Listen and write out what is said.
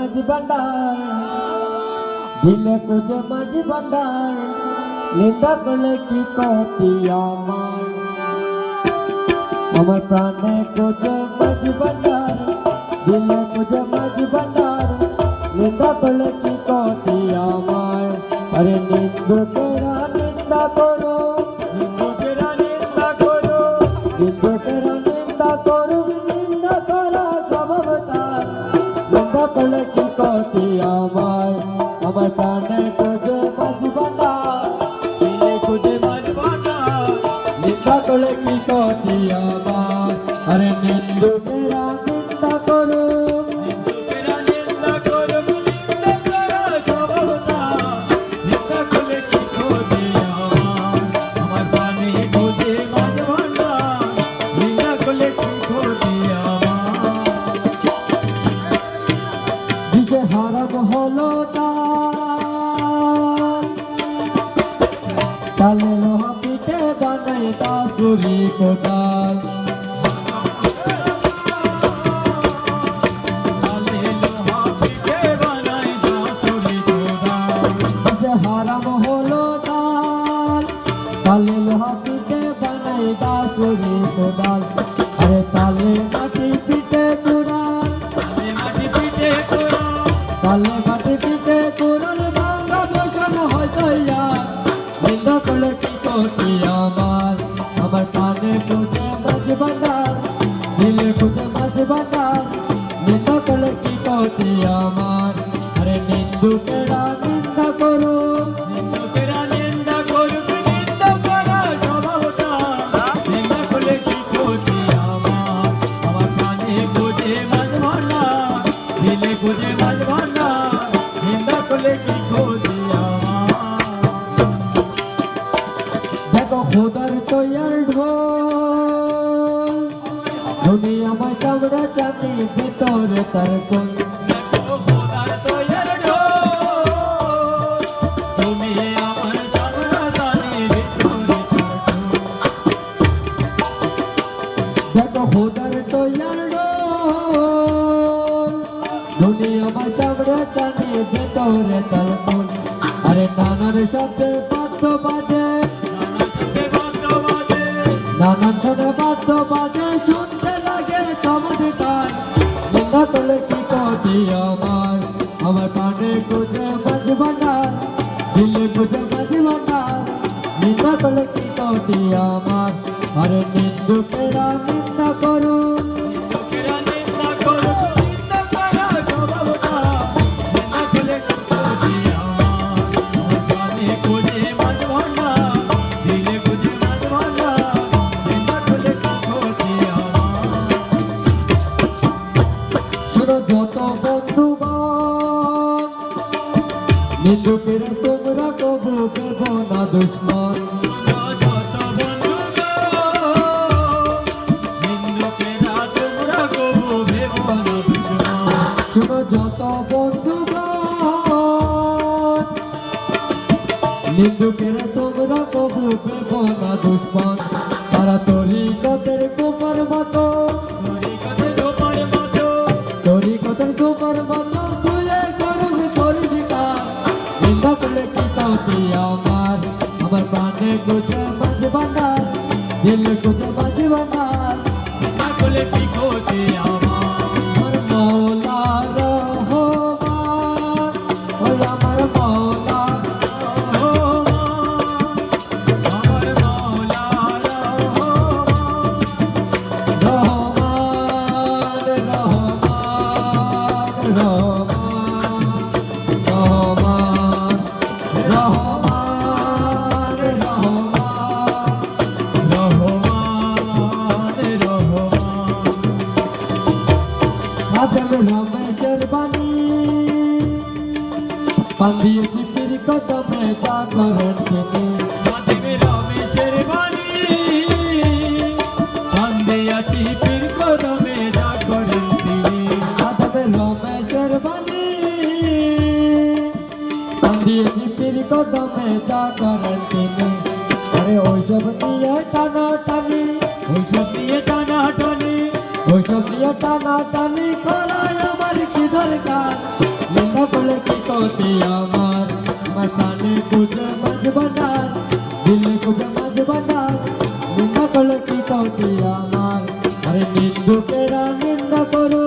মাঝ ভান্ডার দিলে কুজে মাঝ ভান্ডার নিন্দা করলে কি কতি আমার আমার প্রাণে কুজে মাঝ ভান্ডার দিলে কুজে মাঝ ভান্ডার নিন্দা করলে কি কতি আমার আরে আমার আমার প্রাণের মাঝ ভান্ডার দিলে কুজে মাঝ নিন্দা করে কি কতি আমার? আরে নিন্দু তালে লোহা পিঠে বানাই বাঁশুরি কোটাল দিশে হারাম হলো তার। তালে লোহা পিঠে বানাই বাঁশুরি কোটাল আরে তালে মাটি পিঠে কুড়াল কালে করলে কি করতি আমার। আরে নিন্দু তেরা নিন্দা করো। নিন্দু তেরা নিন্দা করো নিন্দা করা স্বভাবটা নিন্দা করলে কি আমার? আমার কানে দেখো খোদার ভিতরে তার কোন? দেখো খোদার তৈয়ার ঢোল আমার নানার শব্দে বাদ্য বাজে। নানান ছোট বাদ্য বাজে। শুনতে লাগে চমৎকার নিন্দা করলে কি কটি আমার আমার পানে গুজে নিন্দুকের তোমরা কবু দেব না দুশ্মন। যত বন্ধুগণ নিন্দুকের তোমরা কবু দেব না দুশ্মন। নিন্দা করলে কি কাউতি আমার আমার প্রাণে গুজে মাঝ বান্ডার দিল গুজে মাঝ বান্ডার নিন্দা আজম রমেশের বাণী। পান্দিয়েছি ফির কদমে করেন তিনি আজম রমেশের বাণী। পান্দিয়েছি ফির কদমে যা করেন তিনি আরে ওইসব নিয়ে টানা টানি ওইসব নিয়ে টানা টানি ওইসব নিয়ে টানা টানি করায় আমার কি দরকার? লেখা বলে কি কতে আমার? মাসানে কুজে মাঝ বাজার, দিলে কুজে মাঝ বাজার। নিন্দা করো।